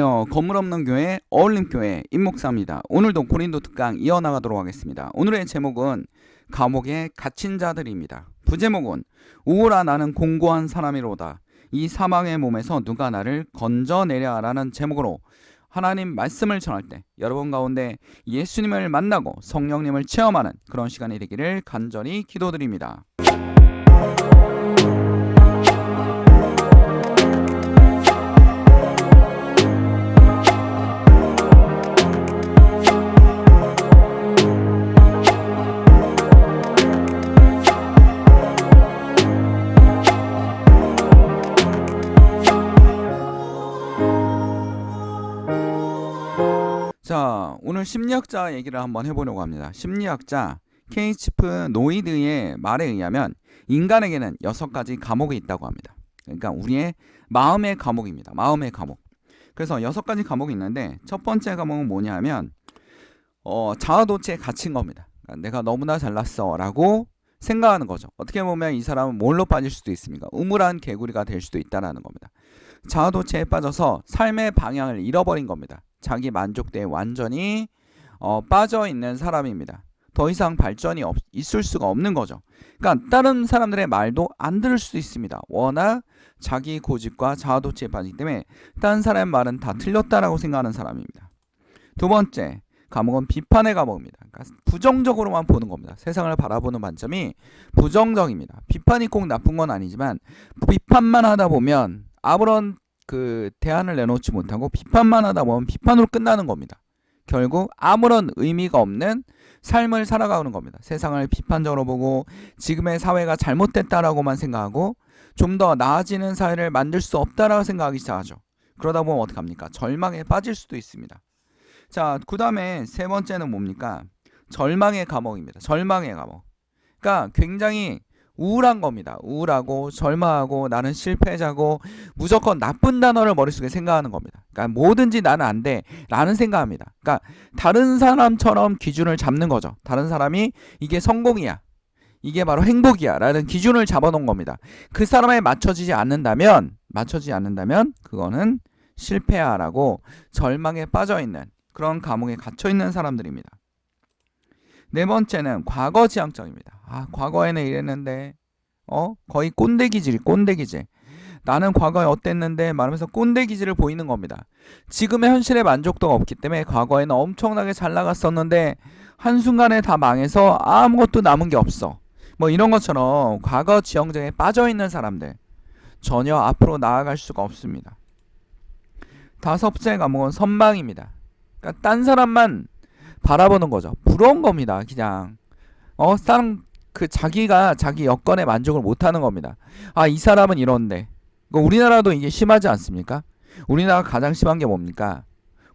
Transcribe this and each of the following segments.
어, 건물 없는 교회 어울림교회 임목사입니다. 오늘도 고린도 특강 이어나가도록 하겠습니다. 오늘의 제목은 감옥에 갇힌 자들입니다. 부제목은 우울하 나는 공고한 사람이로다. 이 사망의 몸에서 누가 나를 건져내랴라는 제목으로 하나님 말씀을 전할 때 여러분 가운데 예수님을 만나고 성령님을 체험하는 그런 시간이 되기를 간절히 기도드립니다. 자, 오늘 심리학자 얘기를 한번 해보려고 합니다. 심리학자 케이치프 노이드의 말에 의하면 인간에게는 여섯 가지 감옥이 있다고 합니다. 그러니까 우리의 마음의 감옥입니다. 마음의 감옥. 그래서 여섯 가지 감옥이 있는데 첫 번째 감옥은 뭐냐면 어, 자아도취에 갇힌 겁니다. 그러니까 내가 너무나 잘났어라고 생각하는 거죠. 어떻게 보면 이 사람은 뭘로 빠질 수도 있습니까? 우물한 개구리가 될 수도 있다라는 겁니다. 자아도취에 빠져서 삶의 방향을 잃어버린 겁니다. 자기 만족대에 완전히 어, 빠져 있는 사람입니다. 더 이상 발전이 없, 있을 수가 없는 거죠. 그러니까 다른 사람들의 말도 안 들을 수도 있습니다. 워낙 자기 고집과 자아도취에 빠지기 때문에 다른 사람의 말은 다 틀렸다라고 생각하는 사람입니다. 두 번째, 감옥은 비판의 감옥입니다. 그러니까 부정적으로만 보는 겁니다. 세상을 바라보는 관점이 부정적입니다. 비판이 꼭 나쁜 건 아니지만 비판만 하다 보면 아무런 그 대안을 내놓지 못하고 비판만 하다 보면 비판으로 끝나는 겁니다. 결국 아무런 의미가 없는 삶을 살아가는 겁니다. 세상을 비판적으로 보고 지금의 사회가 잘못됐다라고만 생각하고 좀 더 나아지는 사회를 만들 수 없다라고 생각하기 시작하죠. 그러다 보면 어떡합니까? 절망에 빠질 수도 있습니다. 자, 그 다음에 세 번째는 뭡니까? 절망의 감옥입니다. 절망의 감옥. 그러니까 굉장히 우울한 겁니다. 우울하고 절망하고 나는 실패자고 무조건 나쁜 단어를 머릿속에 생각하는 겁니다. 그러니까 뭐든지 나는 안 돼. 라는 생각합니다. 그러니까 다른 사람처럼 기준을 잡는 거죠. 다른 사람이 이게 성공이야. 이게 바로 행복이야. 라는 기준을 잡아놓은 겁니다. 그 사람에 맞춰지지 않는다면, 맞춰지지 않는다면, 그거는 실패야. 라고 절망에 빠져 있는 그런 감옥에 갇혀 있는 사람들입니다. 네 번째는 과거 지향적입니다. 아, 과거에는 이랬는데, 어? 거의 꼰대 기질, 꼰대 기질. 나는 과거에 어땠는데 말하면서 꼰대 기질을 보이는 겁니다. 지금의 현실에 만족도가 없기 때문에 과거에는 엄청나게 잘 나갔었는데 한순간에 다 망해서 아무것도 남은 게 없어. 뭐 이런 것처럼 과거 지형적에 빠져 있는 사람들 전혀 앞으로 나아갈 수가 없습니다. 다섯 번째 과목은 선망입니다. 그러니까 딴 사람만 바라보는 거죠. 부러운 겁니다. 그냥 어 사람 그 자기가 자기 여건에 만족을 못하는 겁니다. 아 이 사람은 이런데 그 우리나라도 이게 심하지 않습니까? 우리나라 가장 심한 게 뭡니까?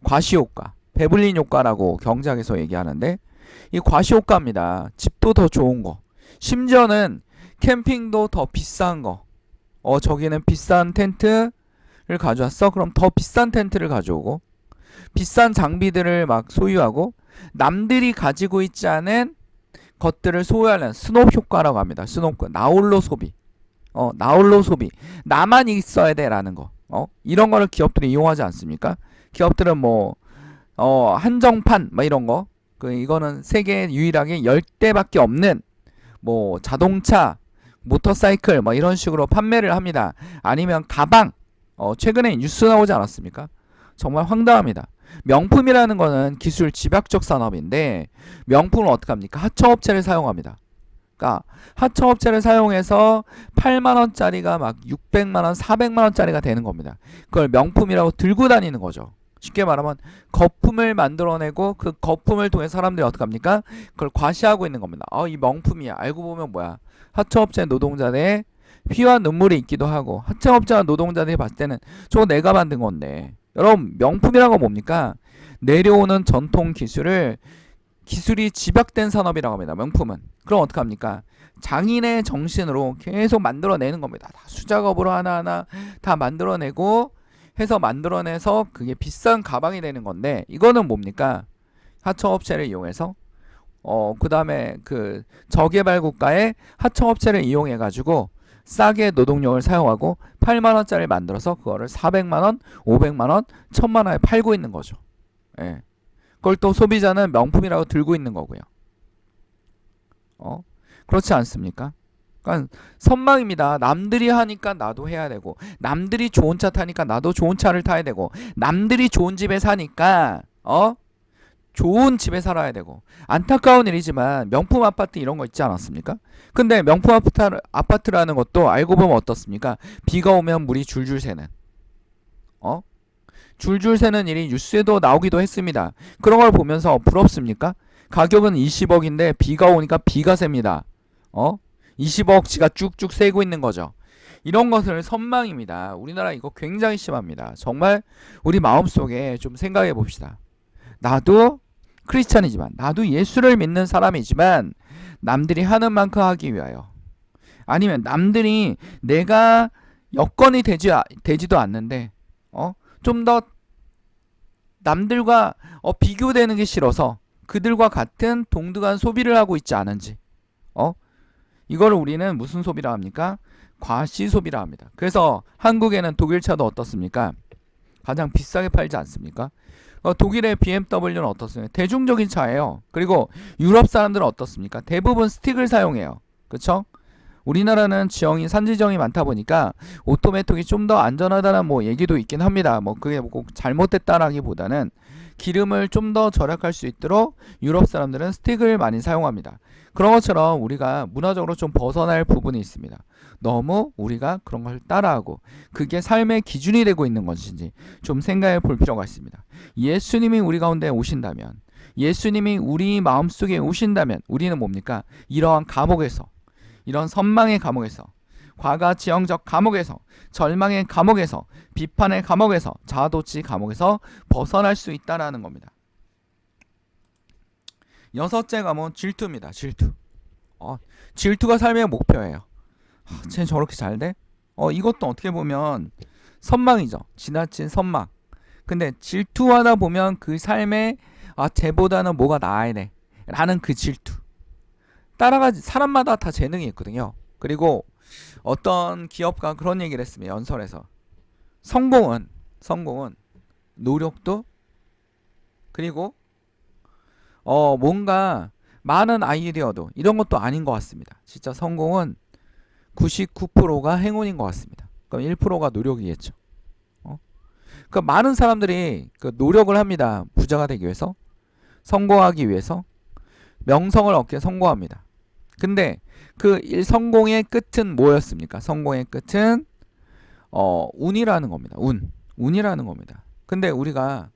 과시효과, 베블린 효과라고 경제학에서 얘기하는데 이 과시효과입니다. 집도 더 좋은 거, 심지어는 캠핑도 더 비싼 거. 어 저기는 비싼 텐트를 가져왔어? 그럼 더 비싼 텐트를 가져오고 비싼 장비들을 막 소유하고 남들이 가지고 있지 않은 것들을 소유하는 스놉 효과라고 합니다. 효과. 나홀로 소비. 어, 나홀로 소비. 나만 있어야 돼라는 거. 어, 이런 거를 기업들이 이용하지 않습니까? 기업들은 뭐, 어, 한정판, 뭐 이런 거. 그, 이거는 세계 유일하게 10대밖에 없는, 뭐, 자동차, 모터사이클, 뭐 이런 식으로 판매를 합니다. 아니면 가방. 어, 최근에 뉴스 나오지 않았습니까? 정말 황당합니다. 명품이라는 거는 기술 집약적 산업인데 명품을 어떻게 합니까? 하청업체를 사용합니다. 그러니까 하청업체를 사용해서 8만 원짜리가 막 600만 원, 400만 원짜리가 되는 겁니다. 그걸 명품이라고 들고 다니는 거죠. 쉽게 말하면 거품을 만들어내고 그 거품을 통해 사람들이 어떻게 합니까? 그걸 과시하고 있는 겁니다. 어, 이 명품이야. 알고 보면 뭐야? 하청업체 노동자들의 피와 눈물이 있기도 하고 하청업자 노동자들이 봤을 때는 저거 내가 만든 건데 여러분 명품이란 건 뭡니까? 내려오는 전통 기술을 기술이 집약된 산업이라고 합니다. 명품은. 그럼 어떡합니까? 장인의 정신으로 계속 만들어내는 겁니다. 다 수작업으로 하나하나 다 만들어내고 해서 만들어내서 그게 비싼 가방이 되는 건데 이거는 뭡니까? 하청업체를 이용해서 어 그다음에 그 저개발 국가의 하청업체를 이용해 가지고 싸게 노동력을 사용하고 8만 원짜리 만들어서 그거를 400만 원, 500만 원, 1000만 원에 팔고 있는 거죠. 예. 그걸 또 소비자는 명품이라고 들고 있는 거고요. 어? 그렇지 않습니까? 그러니까 선망입니다. 남들이 하니까 나도 해야 되고 남들이 좋은 차 타니까 나도 좋은 차를 타야 되고 남들이 좋은 집에 사니까 어? 좋은 집에 살아야 되고 안타까운 일이지만 명품 아파트 이런 거 있지 않았습니까? 근데 명품 아파트, 아파트라는 것도 알고 보면 어떻습니까? 비가 오면 물이 줄줄 새는 어? 줄줄 새는 일이 뉴스에도 나오기도 했습니다. 그런 걸 보면서 부럽습니까? 가격은 20억인데 비가 오니까 비가 셉니다. 어? 20억치가 쭉쭉 새고 있는 거죠. 이런 것을 선망입니다. 우리나라 이거 굉장히 심합니다. 정말 우리 마음속에 좀 생각해 봅시다. 나도 크리스찬이지만 나도 예수를 믿는 사람이지만 남들이 하는 만큼 하기 위하여 아니면 남들이 내가 여건이 되지 되지도 않는데 어? 좀 더 남들과 어, 비교되는 게 싫어서 그들과 같은 동등한 소비를 하고 있지 않은지 어? 이걸 우리는 무슨 소비라 합니까? 과시 소비라 합니다. 그래서 한국에는 독일 차도 어떻습니까? 가장 비싸게 팔지 않습니까? 어, 독일의 BMW는 어떻습니까? 대중적인 차예요. 그리고 유럽 사람들은 어떻습니까? 대부분 스틱을 사용해요. 그렇죠? 우리나라는 지형이 산지 지형이 많다 보니까 오토매틱이 좀 더 안전하다는 뭐 얘기도 있긴 합니다. 뭐 그게 꼭 잘못됐다라기보다는 기름을 좀 더 절약할 수 있도록 유럽 사람들은 스틱을 많이 사용합니다. 그런 것처럼 우리가 문화적으로 좀 벗어날 부분이 있습니다. 너무 우리가 그런 걸 따라하고 그게 삶의 기준이 되고 있는 것인지 좀 생각해 볼 필요가 있습니다. 예수님이 우리 가운데 오신다면 예수님이 우리 마음속에 오신다면 우리는 뭡니까? 이러한 감옥에서 이런 선망의 감옥에서 과거 지형적 감옥에서 절망의 감옥에서 비판의 감옥에서 자아도취 감옥에서 벗어날 수 있다라는 겁니다. 여섯째 감옥은 질투입니다. 질투. 어, 질투가 삶의 목표예요. 아, 쟤 저렇게 잘 돼? 어, 이것도 어떻게 보면 선망이죠. 지나친 선망. 근데 질투하다 보면 그 삶에 아, 쟤보다는 뭐가 나아야 돼. 라는 그 질투. 따라가지 사람마다 다 재능이 있거든요. 그리고 어떤 기업가 그런 얘기를 했습니다. 연설에서. 성공은 성공은 노력도 그리고 어 뭔가 많은 아이디어도 이런 것도 아닌 것 같습니다. 진짜 성공은 99%가 행운인 것 같습니다. 그럼 1%가 노력이겠죠. 어? 그 많은 사람들이 그 노력을 합니다. 부자가 되기 위해서, 성공하기 위해서, 명성을 위해 성공합니다. 근데 그 성공의 끝은 뭐였습니까? 성공의 끝은 어, 운이라는 겁니다. 운. 운이라는 겁니다. 근데 우리가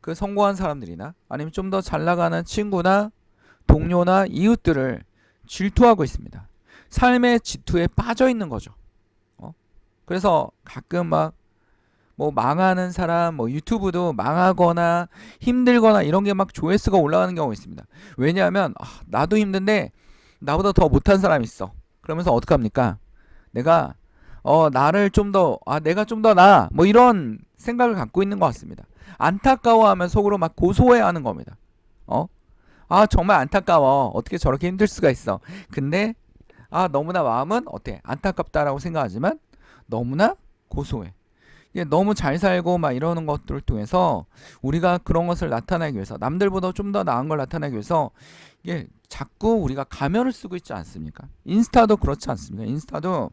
그 성공한 사람들이나 아니면 좀 더 잘 나가는 친구나 동료나 이웃들을 질투하고 있습니다. 삶의 질투에 빠져 있는 거죠. 어? 그래서 가끔 막 뭐 망하는 사람, 뭐 유튜브도 망하거나 힘들거나 이런 게 막 조회수가 올라가는 경우가 있습니다. 왜냐하면 아, 나도 힘든데 나보다 더 못한 사람이 있어. 그러면서 어떡합니까? 내가 어 나를 좀 더 아 내가 좀 더 나아 뭐 이런 생각을 갖고 있는 것 같습니다. 안타까워하면 속으로 막 고소해하는 겁니다. 어? 아 정말 안타까워. 어떻게 저렇게 힘들 수가 있어. 근데 아 너무나 마음은 어때? 안타깝다라고 생각하지만 너무나 고소해. 이게 너무 잘 살고 막 이러는 것들을 통해서 우리가 그런 것을 나타내기 위해서 남들보다 좀 더 나은 걸 나타내기 위해서 이게 자꾸 우리가 가면을 쓰고 있지 않습니까? 인스타도 그렇지 않습니까? 인스타도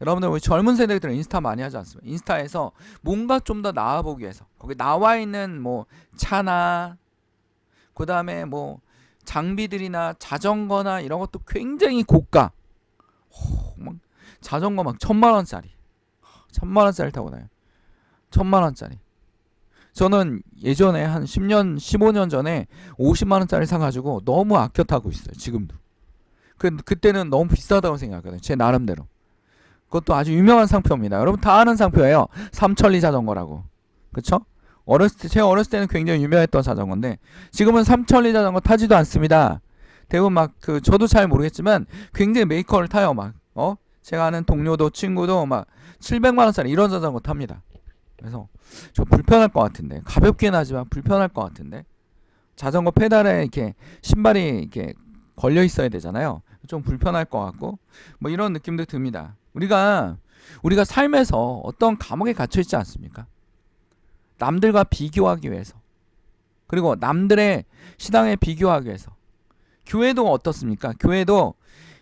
여러분들 우리 젊은 세대들은 인스타 많이 하지 않습니까? 인스타에서 뭔가 좀 더 나아 보기 위해서 거기 나와 있는 뭐 차나 그 다음에 뭐 장비들이나 자전거나 이런 것도 굉장히 고가. 호, 막 자전거 막 천만 원짜리, 천만 원짜리 타고 다요. 천만 원짜리. 저는 예전에 한 10년, 15년 전에 50만 원짜리 사가지고 너무 아껴 타고 있어요. 지금도. 그 그때는 너무 비싸다고 생각하거든요. 제 나름대로. 그것도 아주 유명한 상표입니다. 여러분 다 아는 상표예요. 삼천리 자전거라고. 그쵸? 어렸을 때, 제가 어렸을 때는 굉장히 유명했던 자전거인데, 지금은 삼천리 자전거 타지도 않습니다. 대부분 막, 그, 저도 잘 모르겠지만, 굉장히 메이커를 타요, 막, 어? 제가 아는 동료도, 친구도 막, 700만 원짜리 이런 자전거 탑니다. 그래서, 좀 불편할 것 같은데, 가볍긴 하지만 불편할 것 같은데, 자전거 페달에 이렇게, 신발이 이렇게 걸려 있어야 되잖아요. 좀 불편할 것 같고, 뭐 이런 느낌도 듭니다. 우리가 우리가 삶에서 어떤 감옥에 갇혀 있지 않습니까? 남들과 비교하기 위해서 그리고 남들의 신앙에 비교하기 위해서 교회도 어떻습니까? 교회도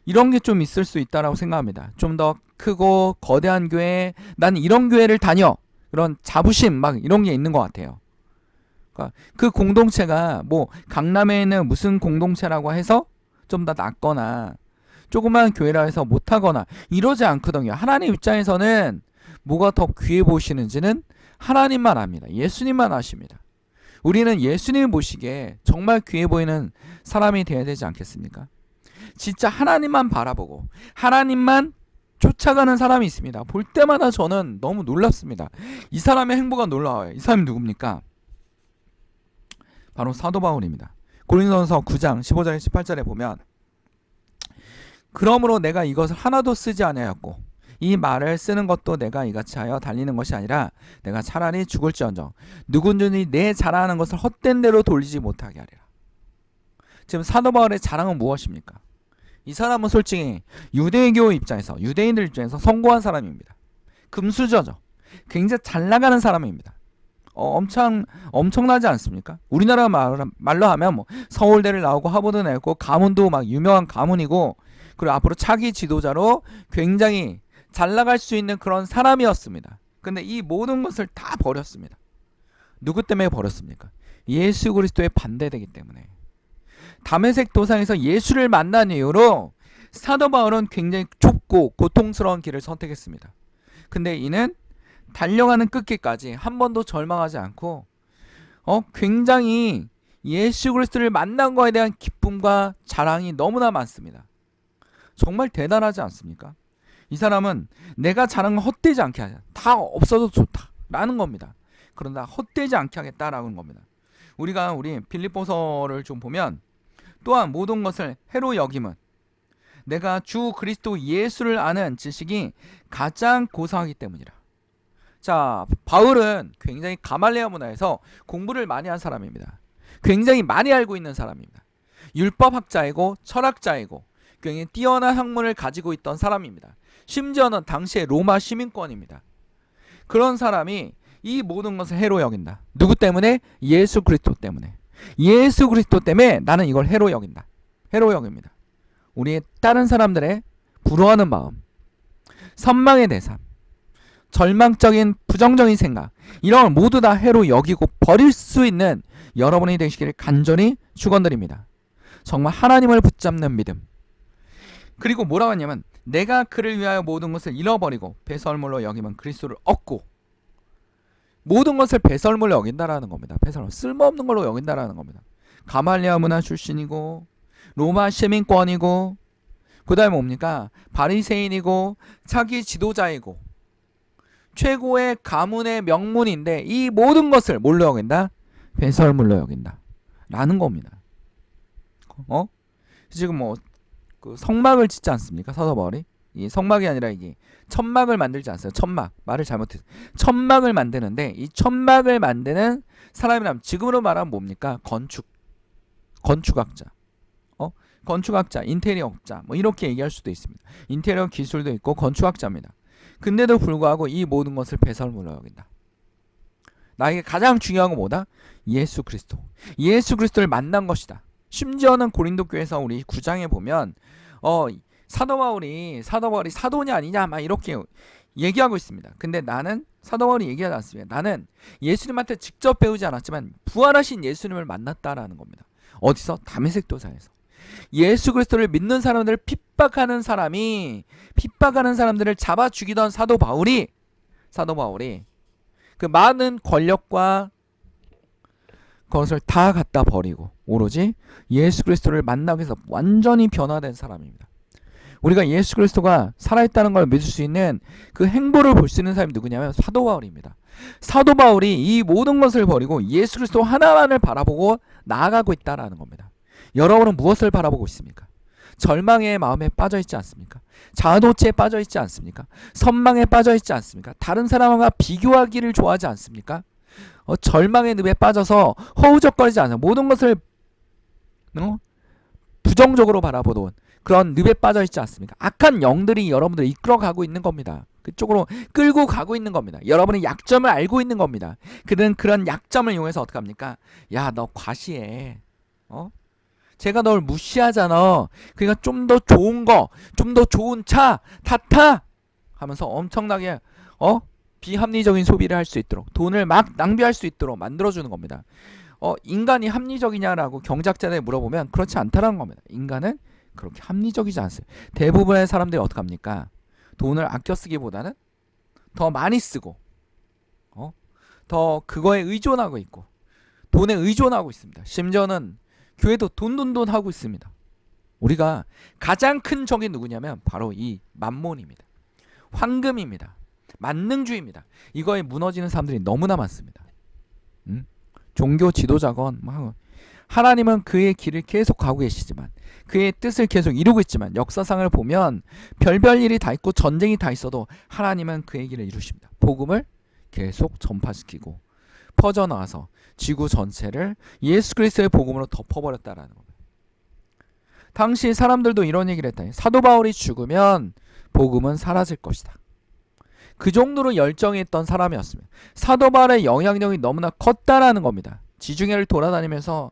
이런 게 좀 있을 수 있다라고 생각합니다. 좀 더 크고 거대한 교회, 난 이런 교회를 다녀. 그런 자부심 막 이런 게 있는 것 같아요. 그러니까 그 공동체가 뭐 강남에 있는 무슨 공동체라고 해서 좀 더 낫거나 조그만 교회라 해서 못하거나 이러지 않거든요. 하나님 입장에서는 뭐가 더 귀해 보시는지는 하나님만 압니다. 예수님만 아십니다. 우리는 예수님 보시기에 정말 귀해 보이는 사람이 되어야 되지 않겠습니까? 진짜 하나님만 바라보고 하나님만 쫓아가는 사람이 있습니다. 볼 때마다 저는 너무 놀랍습니다. 이 사람의 행보가 놀라워요. 이 사람이 누굽니까? 바로 사도 바울입니다. 고린도전서 9장 15절에 18절에 보면 그러므로 내가 이것을 하나도 쓰지 아니하였고 이 말을 쓰는 것도 내가 이같이 하여 달리는 것이 아니라 내가 차라리 죽을지언정 누군지 내 자랑하는 것을 헛된 대로 돌리지 못하게 하리라. 지금 사도 바울의 자랑은 무엇입니까? 이 사람은 솔직히 유대교 입장에서 유대인들 입장에서 성공한 사람입니다. 금수저죠. 굉장히 잘 나가는 사람입니다. 어, 엄청 엄청나지 않습니까? 우리나라 말, 말로 하면 뭐 서울대를 나오고 하버드 나왔고 가문도 막 유명한 가문이고 그리고 앞으로 차기 지도자로 굉장히 잘 나갈 수 있는 그런 사람이었습니다. 근데 이 모든 것을 다 버렸습니다. 누구 때문에 버렸습니까? 예수 그리스도에 반대되기 때문에. 담에색 도상에서 예수를 만난 이후로 사도 바울은 굉장히 좁고 고통스러운 길을 선택했습니다. 근데 이는 달려가는 끝기까지 한 번도 절망하지 않고 어 굉장히 예수 그리스도를 만난 거에 대한 기쁨과 자랑이 너무나 많습니다. 정말 대단하지 않습니까? 이 사람은 내가 자랑을 헛되지 않게 하자. 다 없어도 좋다라는 겁니다. 그러나 헛되지 않게 하겠다라는 겁니다. 우리가 우리 빌립보서를 좀 보면 또한 모든 것을 해로 여김은 내가 주 그리스도 예수를 아는 지식이 가장 고상하기 때문이라. 자, 바울은 굉장히 가말레아 문화에서 공부를 많이 한 사람입니다. 굉장히 많이 알고 있는 사람입니다. 율법학자이고 철학자이고 굉장히 뛰어난 학문을 가지고 있던 사람입니다. 심지어는 당시의 로마 시민권입니다. 그런 사람이 이 모든 것을 해로 여긴다. 누구 때문에? 예수 그리스도 때문에. 예수 그리스도 때문에 나는 이걸 해로 여긴다. 해로 여깁니다. 우리의 다른 사람들의 부러워하는 마음, 선망의 대상, 절망적인 부정적인 생각 이런 걸 모두 다 해로 여기고 버릴 수 있는 여러분이 되시기를 간절히 축원드립니다. 정말 하나님을 붙잡는 믿음. 그리고 뭐라고 하냐면 내가 그를 위하여 모든 것을 잃어버리고 배설물로 여기면 그리스도를 얻고 모든 것을 배설물로 여긴다라는 겁니다. 배설물 쓸모없는 걸로 여긴다라는 겁니다. 가말리아 문화 출신이고 로마 시민권이고 그다음에 뭡니까 바리새인이고 차기 지도자이고 최고의 가문의 명문인데 이 모든 것을 뭘로 여긴다? 배설물로 여긴다. 라는 겁니다. 어? 지금 뭐 그 성막을 짓지 않습니까? 사도 바울이 이 성막이 아니라 이게 천막을 만들지 않어요. 천막 말을 잘못했어. 천막을 만드는데 이 천막을 만드는 사람이라면 지금으로 말하면 뭡니까? 건축 건축학자. 어? 건축학자, 인테리어학자 뭐 이렇게 얘기할 수도 있습니다. 인테리어 기술도 있고 건축학자입니다. 근데도 불구하고 이 모든 것을 배설물로 여긴다. 나에게 가장 중요한 건 뭐다? 예수 그리스도. 예수 그리스도를 만난 것이다. 심지어는 고린도 교회에서 우리 구장에 보면 어 사도 바울이 사도 바울이 사도냐 아니냐 막 이렇게 얘기하고 있습니다. 근데 나는 사도 바울이 얘기하지 않습니다. 나는 예수님한테 직접 배우지 않았지만 부활하신 예수님을 만났다라는 겁니다. 어디서? 담에색 도상에서. 예수 그리스도를 믿는 사람들을 핍박하는 사람이 핍박하는 사람들을 잡아 죽이던 사도 바울이 사도 바울이 그 많은 권력과 그것을 다 갖다 버리고 오로지 예수 그리스도를 만나기 위해서 완전히 변화된 사람입니다. 우리가 예수 그리스도가 살아있다는 걸 믿을 수 있는 그 행보를 볼 수 있는 사람이 누구냐면 사도 바울입니다. 사도 바울이 이 모든 것을 버리고 예수 그리스도 하나만을 바라보고 나아가고 있다라는 겁니다. 여러분은 무엇을 바라보고 있습니까? 절망의 마음에 빠져 있지 않습니까? 자아도취에 빠져 있지 않습니까? 선망에 빠져 있지 않습니까? 다른 사람과 비교하기를 좋아하지 않습니까? 어, 절망의 늪에 빠져서 허우적거리지 않아요. 모든 것을 어? 부정적으로 바라보던 그런 늪에 빠져 있지 않습니까? 악한 영들이 여러분들을 이끌어가고 있는 겁니다. 그쪽으로 끌고 가고 있는 겁니다. 여러분의 약점을 알고 있는 겁니다. 그는 그런 약점을 이용해서 어떻게 합니까? 야, 너 과시해. 어? 제가 널 무시하잖아. 그러니까 좀 더 좋은 거, 좀 더 좋은 차, 타타 하면서 엄청나게 어? 비합리적인 소비를 할 수 있도록 돈을 막 낭비할 수 있도록 만들어 주는 겁니다. 어, 인간이 합리적이냐라고 경작자들에 물어보면 그렇지 않다라는 겁니다. 인간은 그렇게 합리적이지 않습니다. 대부분의 사람들이 어떻게 합니까? 돈을 아껴 쓰기보다는 더 많이 쓰고 어? 더 그거에 의존하고 있고 돈에 의존하고 있습니다. 심지어는 교회도 돈돈돈 하고 있습니다. 우리가 가장 큰 적이 누구냐면 바로 이 만몬입니다. 황금입니다. 만능주의입니다. 이거에 무너지는 사람들이 너무나 많습니다. 음? 종교 지도자건 뭐 하나님은 그의 길을 계속 가고 계시지만 그의 뜻을 계속 이루고 있지만 역사상을 보면 별별 일이 다 있고 전쟁이 다 있어도 하나님은 그의 길을 이루십니다. 복음을 계속 전파시키고 퍼져나와서 지구 전체를 예수 그리스도의 복음으로 덮어버렸다라는 겁니다. 당시 사람들도 이런 얘기를 했다. 사도 바울이 죽으면 복음은 사라질 것이다. 그 정도로 열정했던 사람이었습니다. 사도 바울의 영향력이 너무나 컸다라는 겁니다. 지중해를 돌아다니면서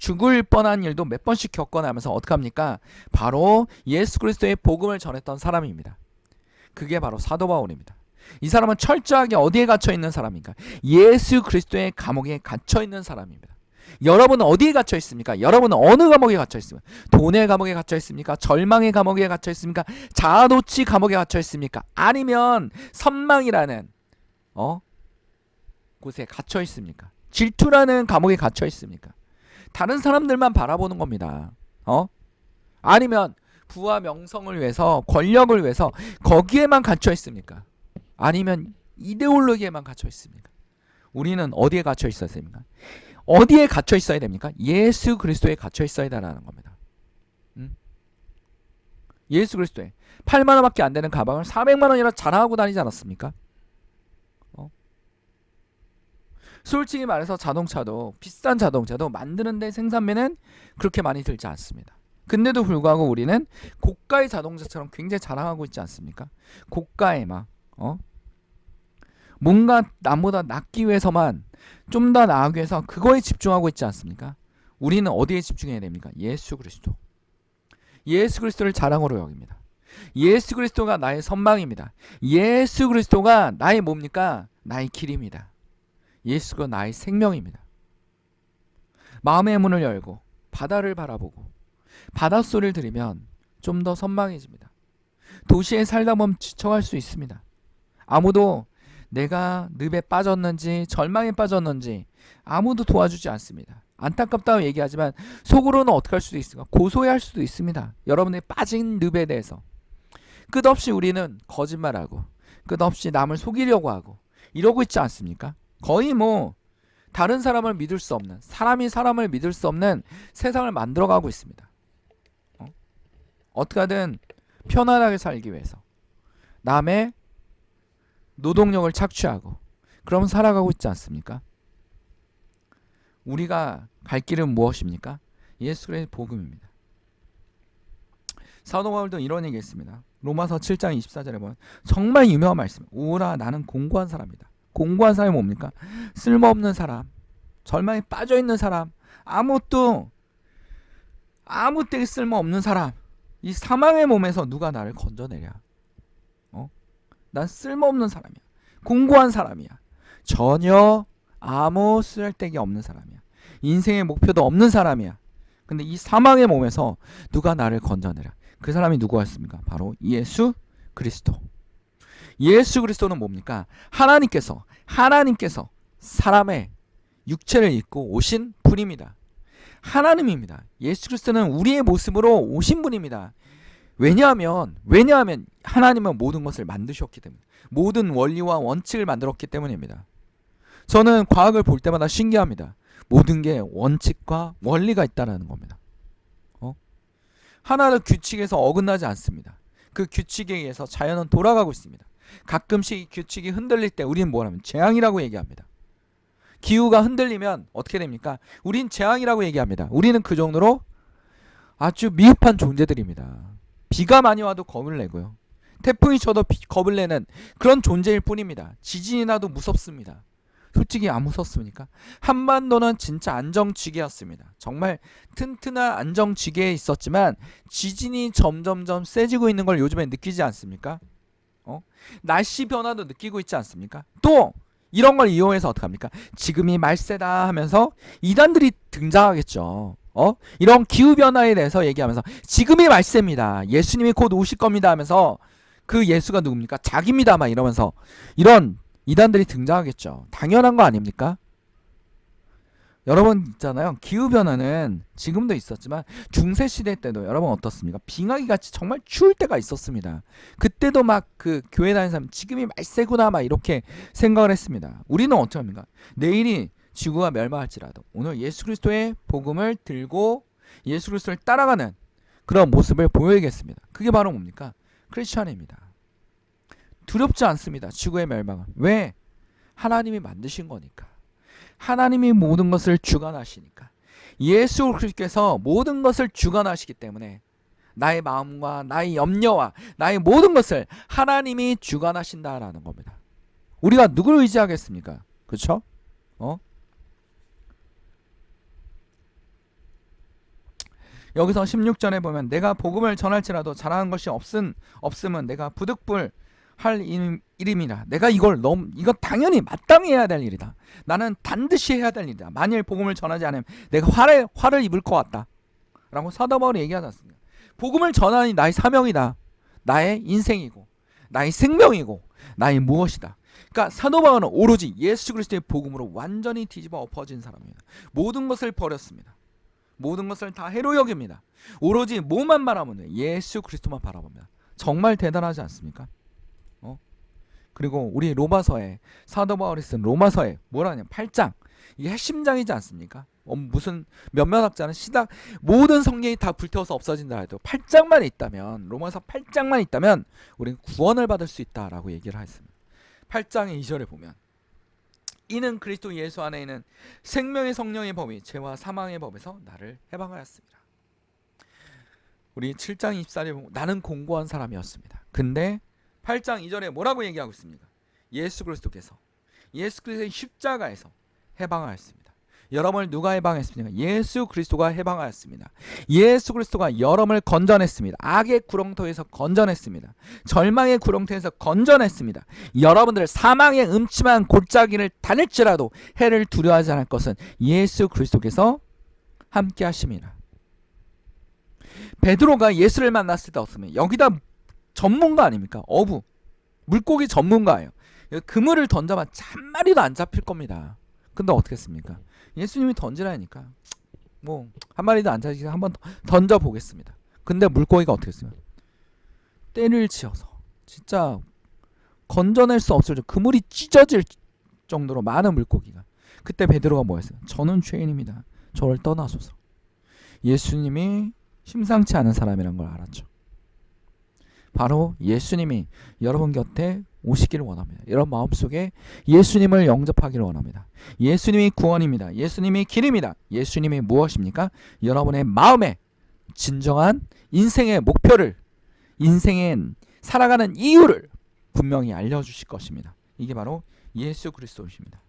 죽을 뻔한 일도 몇 번씩 겪어나면서 어떻게 합니까? 바로 예수 그리스도의 복음을 전했던 사람입니다. 그게 바로 사도 바울입니다. 이 사람은 철저하게 어디에 갇혀 있는 사람인가? 예수 그리스도의 감옥에 갇혀 있는 사람입니다. 여러분은 어디에 갇혀 있습니까? 여러분은 어느 감옥에 갇혀 있습니까? 돈의 감옥에 갇혀 있습니까? 절망의 감옥에 갇혀 있습니까? 자아도취 감옥에 갇혀 있습니까? 아니면 선망이라는 어 곳에 갇혀 있습니까? 질투라는 감옥에 갇혀 있습니까? 다른 사람들만 바라보는 겁니다. 어? 아니면 부와 명성을 위해서 권력을 위해서 거기에만 갇혀 있습니까? 아니면 이데올로기에만 갇혀 있습니까? 우리는 어디에 갇혀 있어야 됩니까? 어디에 갇혀 있어야 됩니까? 예수 그리스도에 갇혀 있어야 된다는 겁니다. 음? 예수 그리스도에 8만 원밖에 안 되는 가방을 400만 원이라 자랑하고 다니지 않았습니까? 어? 솔직히 말해서 자동차도 비싼 자동차도 만드는데 생산비는 그렇게 많이 들지 않습니다. 근데도 불구하고 우리는 고가의 자동차처럼 굉장히 자랑하고 있지 않습니까? 고가의 막 어? 뭔가 남보다 낫기 위해서만 좀 더 나아가기 위해서 그거에 집중하고 있지 않습니까? 우리는 어디에 집중해야 됩니까? 예수 그리스도. 예수 그리스도를 자랑으로 여깁니다. 예수 그리스도가 나의 선망입니다. 예수 그리스도가 나의 뭡니까? 나의 길입니다. 예수가 나의 생명입니다. 마음의 문을 열고 바다를 바라보고 바닷소리를 들으면 좀 더 선망해집니다. 도시에 살다 보면 지쳐갈 수 있습니다. 아무도 내가 늪에 빠졌는지 절망에 빠졌는지 아무도 도와주지 않습니다. 안타깝다고 얘기하지만 속으로는 어떻게 할 수도 있을까? 고소해할 수도 있습니다. 여러분의 빠진 늪에 대해서 끝없이 우리는 거짓말하고 끝없이 남을 속이려고 하고 이러고 있지 않습니까? 거의 뭐 다른 사람을 믿을 수 없는 사람이 사람을 믿을 수 없는 세상을 만들어가고 있습니다. 어? 어떻게 하든 편안하게 살기 위해서 남의 노동력을 착취하고 그럼 살아가고 있지 않습니까? 우리가 갈 길은 무엇입니까? 예수 그리스도의 복음입니다. 사도 바울도 이런 얘기했습니다. 로마서 7장 24절에 보면 정말 유명한 말씀. 오라 나는 공고한 사람이다. 공고한 사람이 뭡니까? 쓸모없는 사람, 절망에 빠져 있는 사람, 아무것도 아무 때에 쓸모없는 사람. 이 사망의 몸에서 누가 나를 건져내랴? 어? 난 쓸모없는 사람이야. 공고한 사람이야. 전혀 아무 쓸데기 없는 사람이야. 인생의 목표도 없는 사람이야. 근데 이 사망의 몸에서 누가 나를 건져내랴? 그 사람이 누구였습니까? 바로 예수 그리스도. 예수 그리스도는 뭡니까? 하나님께서 하나님께서 사람의 육체를 입고 오신 분입니다. 하나님입니다. 예수 그리스도는 우리의 모습으로 오신 분입니다. 왜냐하면 왜냐하면 하나님은 모든 것을 만드셨기 때문에 모든 원리와 원칙을 만들었기 때문입니다. 저는 과학을 볼 때마다 신기합니다. 모든 게 원칙과 원리가 있다라는 겁니다. 어? 하나의 규칙에서 어긋나지 않습니다. 그 규칙에 의해서 자연은 돌아가고 있습니다. 가끔씩 이 규칙이 흔들릴 때 우리는 뭐라면 재앙이라고 얘기합니다. 기후가 흔들리면 어떻게 됩니까? 우린 재앙이라고 얘기합니다. 우리는 그 정도로 아주 미흡한 존재들입니다. 비가 많이 와도 겁을 내고요. 태풍이 쳐도 비- 겁을 내는 그런 존재일 뿐입니다. 지진이 나도 무섭습니다. 솔직히 안 무섭습니까? 한반도는 진짜 안정지계였습니다. 정말 튼튼한 안정지계에 있었지만 지진이 점점점 세지고 있는 걸 요즘에 느끼지 않습니까? 어? 날씨 변화도 느끼고 있지 않습니까? 또 이런 걸 이용해서 어떡합니까? 지금이 말세다 하면서 이단들이 등장하겠죠. 어? 이런 기후 변화에 대해서 얘기하면서 지금이 말세입니다. 예수님이 곧 오실 겁니다 하면서 그 예수가 누굽니까? 자기입니다 막 이러면서 이런 이단들이 등장하겠죠. 당연한 거 아닙니까? 여러분 있잖아요. 기후 변화는 지금도 있었지만 중세 시대 때도 여러분 어떻습니까? 빙하기 같이 정말 추울 때가 있었습니다. 그때도 막 그 교회 다니는 사람 지금이 말세구나 막 이렇게 생각을 했습니다. 우리는 어떡합니까? 내일이 지구가 멸망할지라도 오늘 예수 그리스도의 복음을 들고 예수 그리스도를 따라가는 그런 모습을 보여야겠습니다. 그게 바로 뭡니까? 크리스천입니다. 두렵지 않습니다. 지구의 멸망은. 왜? 하나님이 만드신 거니까. 하나님이 모든 것을 주관하시니까. 예수 그리스도께서 모든 것을 주관하시기 때문에 나의 마음과 나의 염려와 나의 모든 것을 하나님이 주관하신다라는 겁니다. 우리가 누구를 의지하겠습니까? 그렇죠? 어? 여기서 16절에 보면 내가 복음을 전할지라도 잘하는 것이 없은 없으면 내가 부득불 할 일- 일임이라. 내가 이걸 너무 이거 당연히 마땅히 해야 될 일이다. 나는 반드시 해야 될 일이다. 만일 복음을 전하지 않으면 내가 화를 화를 입을 것 같다. 라고 사도 바울이 얘기하지 않습니까? 복음을 전하니 나의 사명이다. 나의 인생이고 나의 생명이고 나의 무엇이다. 그러니까 사도 바울은 오로지 예수 그리스도의 복음으로 완전히 뒤집어 엎어진 사람입니다. 모든 것을 버렸습니다. 모든 것을 다 해로 여깁니다. 오로지 뭐만 바라보는 예수 그리스도만 바라봅니다. 정말 대단하지 않습니까? 어? 그리고 우리 로마서에 사도 바울이 쓴 로마서에 뭐라냐 8장 이게 핵심장이지 않습니까? 어, 무슨 몇몇 학자는 시작 모든 성경이 다 불태워서 없어진다 해도 8장만 있다면 로마서 8장만 있다면 우리는 구원을 받을 수 있다라고 얘기를 했습니다. 8장의 2절에 보면 이는 그리스도 예수 안에 있는 생명의 성령의 법이 죄와 사망의 법에서 나를 해방하였습니다. 우리 7장 24절에 보면 나는 공고한 사람이었습니다. 근데 8장 2절에 뭐라고 얘기하고 있습니까? 예수 그리스도께서 예수 그리스도의 십자가에서 해방하였습니다. 여러분을 누가 해방했습니까? 예수 그리스도가 해방하였습니다. 예수 그리스도가 여러분을 건져냈습니다. 악의 구렁텅이에서 건져냈습니다. 절망의 구렁텅이에서 건져냈습니다. 여러분들 사망의 음침한 골짜기를 다닐지라도 해를 두려워하지 않을 것은 예수 그리스도께서 함께 하심이라. 베드로가 예수를 만났을 때 어떻습니까? 여기다 전문가 아닙니까? 어부. 물고기 전문가예요. 그물을 던져봐 한 마리도 안 잡힐 겁니다. 근데 어떻게 했습니까? 예수님이 던지라니까 뭐 한 마리도 안 잡히게 한번 던져 보겠습니다. 근데 물고기가 어떻게 했어요? 때를 지어서 진짜 건져낼 수 없을 정도 그물이 찢어질 정도로 많은 물고기가 그때 베드로가 뭐했어요? 저는 죄인입니다. 저를 떠나소서. 예수님이 심상치 않은 사람이란 걸 알았죠. 바로 예수님이 여러분 곁에 오시기를 원합니다. 여러분 마음속에 예수님을 영접하기를 원합니다. 예수님이 구원입니다. 예수님이 길입니다. 예수님이 무엇입니까? 여러분의 마음에 진정한 인생의 목표를 인생의 살아가는 이유를 분명히 알려주실 것입니다. 이게 바로 예수 그리스도이십니다.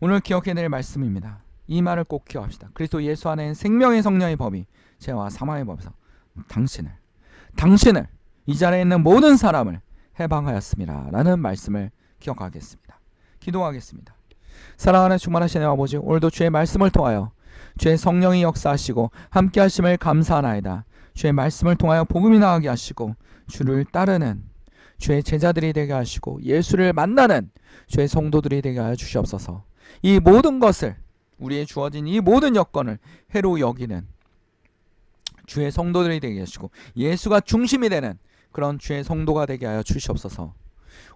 오늘 기억해야 될 말씀입니다. 이 말을 꼭 기억합시다. 그리스도 예수 안에 생명의 성령의 법이 죄와 사망의 법에서 당신을 당신을 이 자리에 있는 모든 사람을 해방하였습니다. 라는 말씀을 기억하겠습니다. 기도하겠습니다. 사랑하는 충만하신 내 아버지 오늘도 주의 말씀을 통하여 주의 성령이 역사하시고 함께 하심을 감사하나이다. 주의 말씀을 통하여 복음이 나가게 하시고 주를 따르는 주의 제자들이 되게 하시고 예수를 만나는 주의 성도들이 되게 하여 주시옵소서. 이 모든 것을 우리의 주어진 이 모든 여건을 해로 여기는 주의 성도들이 되게 하시고 예수가 중심이 되는 그런 주의 성도가 되게 하여 주시옵소서.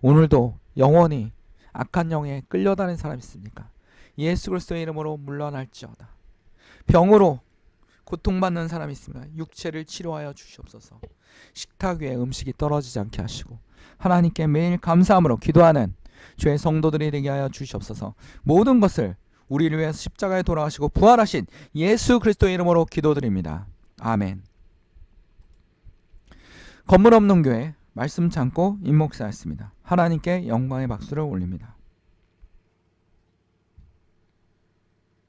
오늘도 영원히 악한 영에 끌려다니는 사람 있습니까? 예수 그리스도의 이름으로 물러날지어다. 병으로 고통받는 사람 있습니까? 육체를 치료하여 주시옵소서. 식탁 위에 음식이 떨어지지 않게 하시고 하나님께 매일 감사함으로 기도하는 주의 성도들이 되게 하여 주시옵소서. 모든 것을 우리를 위해서 십자가에 돌아가시고 부활하신 예수 그리스도의 이름으로 기도드립니다. 아멘. 건물 없는 교회 말씀 참고 임목사였습니다. 하나님께 영광의 박수를 올립니다.